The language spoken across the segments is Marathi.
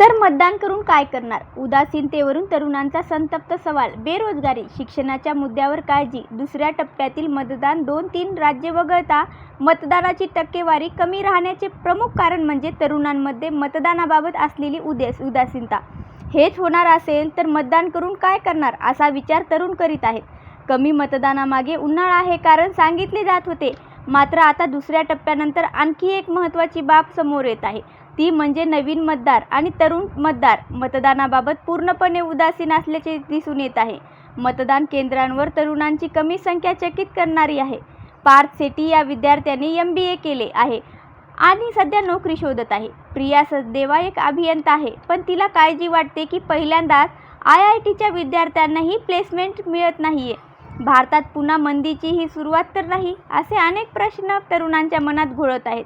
तर मतदान करून काय करणार? उदासीनतेवरून तरुणांचा संतप्त सवाल बेरोजगारी शिक्षणाच्या मुद्द्यावर काळजी दुसऱ्या टप्प्यातील मतदान दोन तीन राज्य वगळता मतदानाची टक्केवारी कमी राहण्याचे प्रमुख कारण म्हणजे तरुणांमध्ये मतदानाबाबत असलेली उदेस उदासीनता. हेच होणार असेल तर मतदान करून काय करणार? असा विचार तरुण करीत आहेत. कमी मतदानामागे उन्हाळा हे कारण सांगितले जात होते. मात्र आता दुसऱ्या टप्प्यानंतर आणखी एक महत्त्वाची बाब समोर येत आहे. ती म्हणजे नवीन मतदार आणि तरुण मतदार. मतदानाबाबत पूर्णपणे उदासीन असल्याचे दिसून येत आहे. मतदान केंद्रांवर तरुणांची कमी संख्या चकित करणारी आहे. पार्थ सेटी या विद्यार्थ्याने एम बी ए केले आहे आणि सध्या नोकरी शोधत आहे. प्रिया सचदेवा एक अभियंता आहे पण तिला काळजी वाटते की पहिल्यांदाच आय आय टीच्या विद्यार्थ्यांनाही प्लेसमेंट मिळत नाही आहे भारतात पुन्हा मंदीची ही सुरुवात तर नाही असे अनेक प्रश्न तरुणांच्या मनात घोळत आहेत.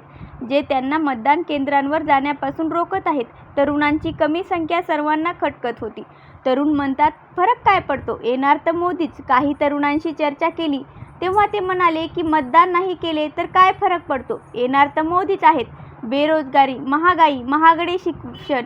जे त्यांना मतदान केंद्रांवर जाण्यापासून रोखत आहेत. तरुणांची कमी संख्या सर्वांना खटकत होती. तरुण म्हणतात फरक काय पडतो? येणार तर मोदीच. काही तरुणांशी चर्चा केली. तेव्हा ते म्हणाले की मतदान नाही केले तर काय फरक पडतो? येणार तर मोदीच आहेत. बेरोजगारी महागाई महागडे शिक्षण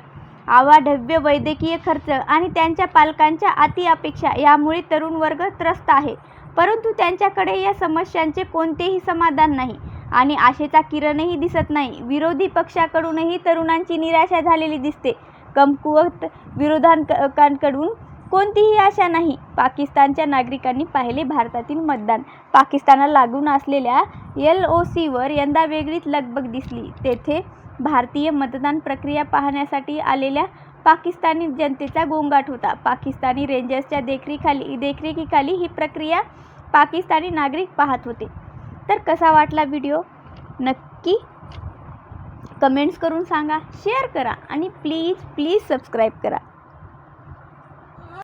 आवाढव्य वैद्यकीय खर्च आणि त्यांच्या पालकांच्या अति अपेक्षा यामुळे तरुण वर्ग त्रस्त आहे. परंतु त्यांच्याकडे या समस्यांचे कोणतेही समाधान नाही. आणि आशेचा किरणही दिसत नाही. विरोधी पक्षाकडूनही तरुणांची निराशा झालेली दिसते. कमकुवत विरोधांकांकडून कोणतीही आशा नाही. पाकिस्तानच्या नागरिकांनी पाहिले भारतातील मतदान. पाकिस्तानला लागून असलेल्या एल ओ सीवर यंदा वेगळीच लगबग दिसली. तेथे भारतीय मतदान प्रक्रिया पाहण्यासाठी आलेल्या पाकिस्तानी जनतेचा गोंगाट होता. पाकिस्तानी रेंजर्सच्या देखरेखाली देखरेखीखाली ही प्रक्रिया पाकिस्तानी नागरिक पाहत होते. तर कसा वाटला व्हिडिओ नक्की कमेंट्स करून सांगा शेअर करा आणि प्लीज प्लीज सबस्क्राईब करा.